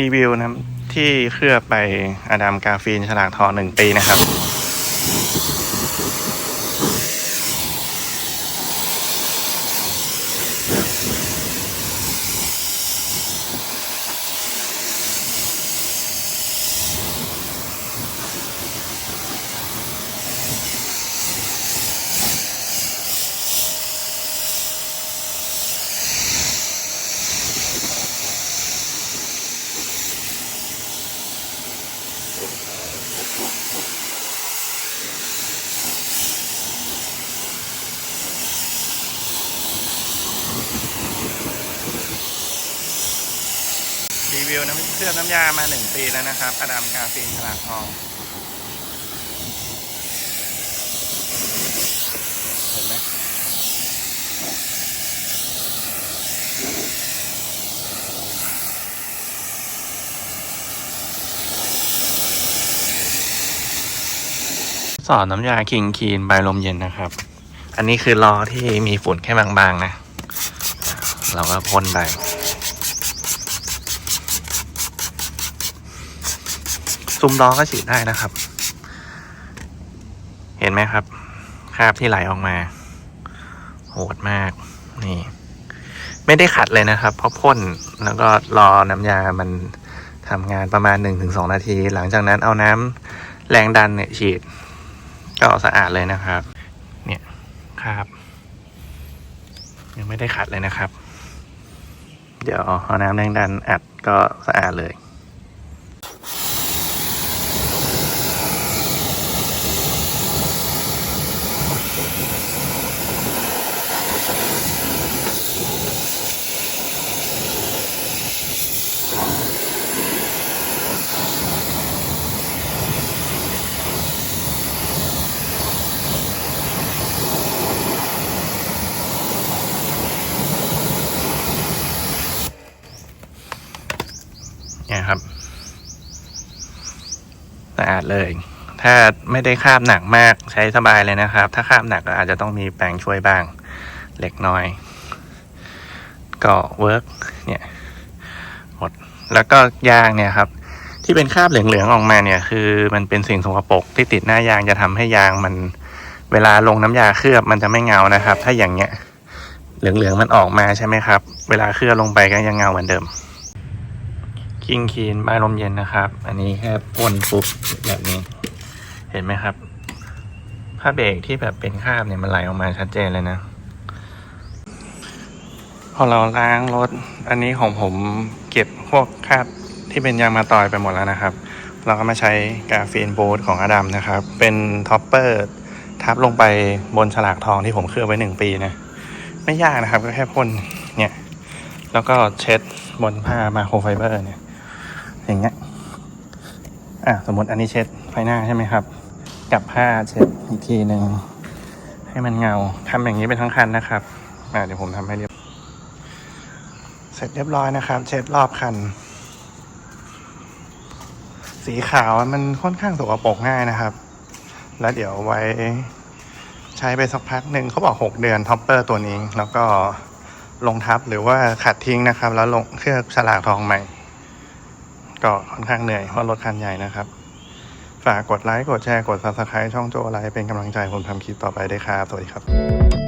รีวิวนะครับ ที่เคลือบไปอดัมกาฟีนฉลากทองหนึ่งปีนะครับ รีวิวน้ำเคลือบน้ำยามาหนึ่งปีแล้วนะครับอดัมกาฟีนฉลากทองเห็นไหมสอนน้ำยาคิงคีนใบลมเย็นนะครับ อันนี้คือล้อที่มีฝุ่นแค่บางๆนะ เราก็พ่นไป ซุ้มล้อก็ฉีดได้นะครับ เห็นไหมครับ คราบที่ไหลออกมา โหดมาก นี่ ไม่ได้ขัดเลยนะครับ เพราะพ่นแล้วก็รอน้ำยามันทำงานประมาณ 1-2 นาที หลังจากนั้นเอาน้ำแรงดันเนี่ยฉีด ก็สะอาดเลยนะครับ เนี่ยครับ ยังไม่ได้ขัดเลยนะครับ เดี๋ยวเอาน้ำแรงดันอัดก็สะอาดเลย เนี่ยครับสะอาดเลย ถ้าไม่ได้คาบหนักมากใช้สบายเลยนะครับ ถ้าคาบหนักก็อาจจะต้องมีแปรงช่วยบ้างเล็กน้อย ก็เวิร์กเนี่ยหมดแล้วก็ยางเนี่ยครับ ที่เป็นคราบเหลืองๆออกมาเนี่ย คือมันเป็นสิ่งสกปรกที่ติดหน้ายางจะทำให้ยางมันเวลาลงน้ำยาเคลือบมันจะไม่เงานะครับ ถ้าอย่างเงี้ยเหลืองๆมันออกมาใช่ไหมครับ เวลาเคลือบลงไปก็ยังเงาเหมือนเดิมคิงคีนใบลมเย็นนะครับ อันนี้แค่พ่นปุ๊บแบบนี้ เห็นไหมครับผ้าเบรกที่แบบเป็นคราบเนี่ยมันไหลออกมาชัดเจนเลยนะ พอเราล้างรถ อันนี้ของผมเก็บพวกคราบที่เป็นยางมาตอยไปหมดแล้วนะครับ เราก็มาใช้กาฟีนโบทของอดัมนะครับ เป็นท็อปเปอร์ทับลงไปบนฉลากทองที่ผมเคลือบไว้หนึ่งปีนะ ไม่ยากนะครับก็แค่พ่นเนี่ย แล้วก็เช็ดบนผ้ามาโครไฟเบอร์เนี่ย อย่างเงี้ยอะสมมติอันนี้เช็ดไฟหน้าใช่ไหมครับ กับผ้าเช็ดอีกทีหนึ่งให้มันเงาทำอย่างนี้เป็นทั้งคันนะครับเดี๋ยวผมทำให้เรียบ เสร็จเรียบร้อยนะครับ เช็ดรอบคัน สีขาวมันค่อนข้างสกปรกง่ายนะครับ แล้วเดี๋ยวไว้ใช้ไปสักพักหนึ่งเขาบอกหกเดือนท็อปเปอร์ตัวนี้ แล้วก็ลงทับหรือว่าขัดทิ้งนะครับ แล้วลงเคลือบฉลากทองใหม่ ก็ค่อนข้างเหนื่อยเพราะรถคันใหญ่นะครับ ฝากกดไลค์กดแชร์กด subscribe ช่องโจไลฟ์เป็นกำลังใจผมทำคลิปต่อไปได้ครับ สวัสดีครับ